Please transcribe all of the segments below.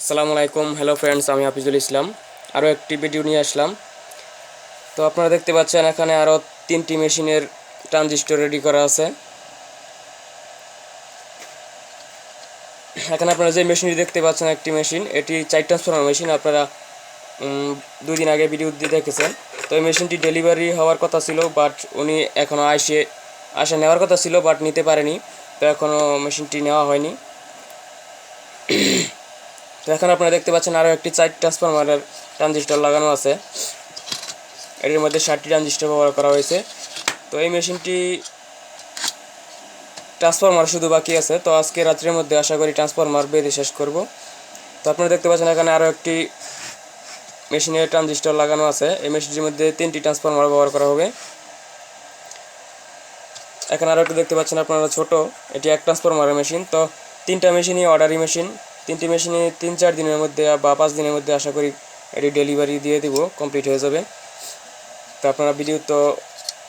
আসসালামু আলাইকুম। Hello friends আমি হাফিজুল ইসলাম। আরও একটি ভিডিও নিয়ে আসলাম। তো আপনারা দেখতে পাচ্ছেন, এখানে আরও তিনটি মেশিনের ট্রানজিস্টর রেডি করা আছে। এখানে আপনারা যে মেশিনটি দেখতে পাচ্ছেন, একটি মেশিন, এটি চার ট্রান্সফর্মার মেশিন, আপনারা দুই দিন আগে ভিডিও দিয়ে দেখেছেন। তো এই মেশিনটি ডেলিভারি হওয়ার কথা ছিল বাট উনি এখনও আসে আসে নেওয়ার কথা ছিল বাট নিতে পারেনি। তো এখনও মেশিনটি নেওয়া হয়নি। তো এখন আপনারা দেখতে পাচ্ছেন আরও একটি চার ট্রান্সফরমারের ট্রানজিস্টর লাগানো আছে। এটির মধ্যে ষাটটি ট্রানজিস্টর ব্যবহার করা হয়েছে। তো এই মেশিনটি ট্রান্সফরমার শুধু বাকি আছে। তো আজকে রাত্রের মধ্যে আশা করি ট্রান্সফরমার বেঁধে শেষ করব। তো আপনারা দেখতে পাচ্ছেন এখানে আরও একটি মেশিনের ট্রানজিস্টর লাগানো আছে। এই মেশিনটির মধ্যে তিনটি ট্রান্সফরমার ব্যবহার করা হবে। এখানে আরও একটু দেখতে পাচ্ছেন আপনারা ছোট। এটি এক ট্রান্সফরমারের মেশিন তো তিনটা মেশিনই অর্ডারি মেশিন তিনটি মেশিনে তিন, চার দিনের মধ্যে বা পাঁচ দিনের মধ্যে আশা করি এটি ডেলিভারি দিয়ে দিব কমপ্লিট হয়ে যাবে। তো আপনারা ভিডিও তো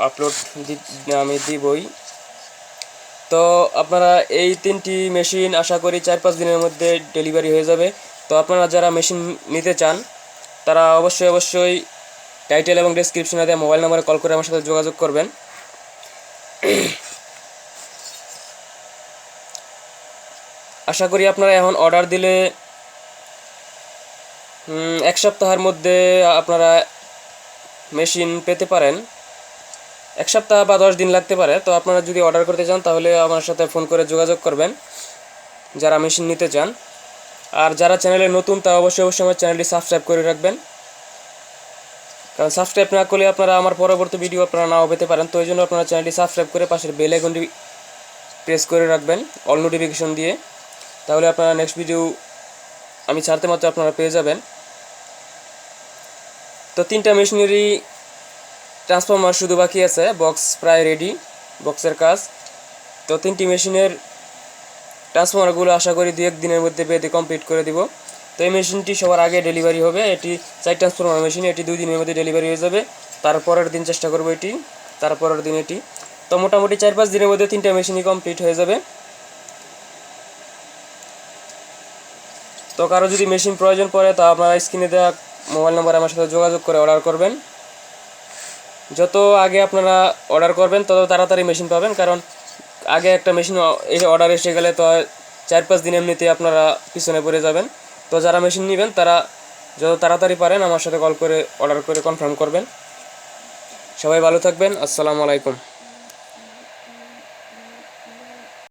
আপলোড আমি দিবই। তো আপনারা এই তিনটি মেশিন আশা করি চার, পাঁচ দিনের মধ্যে ডেলিভারি হয়ে যাবে। তো আপনারা যারা মেশিন নিতে চান, তারা অবশ্যই অবশ্যই টাইটেল এবং ডেসক্রিপশনে দেওয়া মোবাইল নাম্বারে কল করে আমার সাথে যোগাযোগ করবেন। আশা করি আপনারা এখন অর্ডার দিলে এক সপ্তাহের মধ্যে আপনারা মেশিন পেতে পারেন। এক সপ্তাহ বা দশ দিন লাগতে পারে। তো আপনারা যদি অর্ডার করতে চান, তাহলে আমার সাথে ফোন করে যোগাযোগ করবেন, যারা মেশিন নিতে চান। আর যারা চ্যানেলে নতুন, তা অবশ্যই অবশ্যই আমার চ্যানেলটি সাবস্ক্রাইব করে রাখবেন। কারণ সাবস্ক্রাইব না করলে আপনারা আমার পরবর্তী ভিডিও আপনারা নাও পেতে পারেন। তো এই জন্য আপনারা চ্যানেলটি সাবস্ক্রাইব করে পাশের বেল আইকনটি প্রেস করে রাখবেন অল নোটিফিকেশন দিয়ে। তাহলে আপনারা নেক্সট ভিডিও আমি ছাড়তে মাত্র আপনারা পেয়ে যাবেন। তো তিনটা মেশিনারি ট্রান্সফরমার শুধু বাকি আছে বক্স প্রায় রেডি বক্সের কাজ। তো তিনটি মেশিনের ট্রান্সফরমারগুলো আশা করি দু এক দিনের মধ্যে বেঁধে কমপ্লিট করে দিব। তো এই মেশিনটি সবার আগে ডেলিভারি হবে, এটি চার ট্রান্সফরমার মেশিন এটি দুই দিনের মধ্যে ডেলিভারি হয়ে যাবে। তারপরের দিন চেষ্টা করব এটি তারপরের দিন এটি। তো মোটামুটি চার পাঁচ দিনের মধ্যে তিনটা মেশিনই কমপ্লিট হয়ে যাবে। তো কারও যদি মেশিন প্রয়োজন পড়ে, তা আপনারা স্ক্রিনে দেওয়া মোবাইল নাম্বারে আমার সাথে যোগাযোগ করে অর্ডার করবেন। যত আগে আপনারা অর্ডার করবেন, তত তাড়াতাড়ি মেশিন পাবেন, কারণ আগে একটা মেশিন এই অর্ডার এসে গেলে তো চার পাঁচ দিন এমনিতে আপনারা পিছনে পড়ে যাবেন। তো যারা মেশিন নেবেন, তারা যত তাড়াতাড়ি পারেন, আমার সাথে কল করে অর্ডার করে কনফার্ম করবেন। সবাই ভালো থাকবেন, আসসালামু আলাইকুম।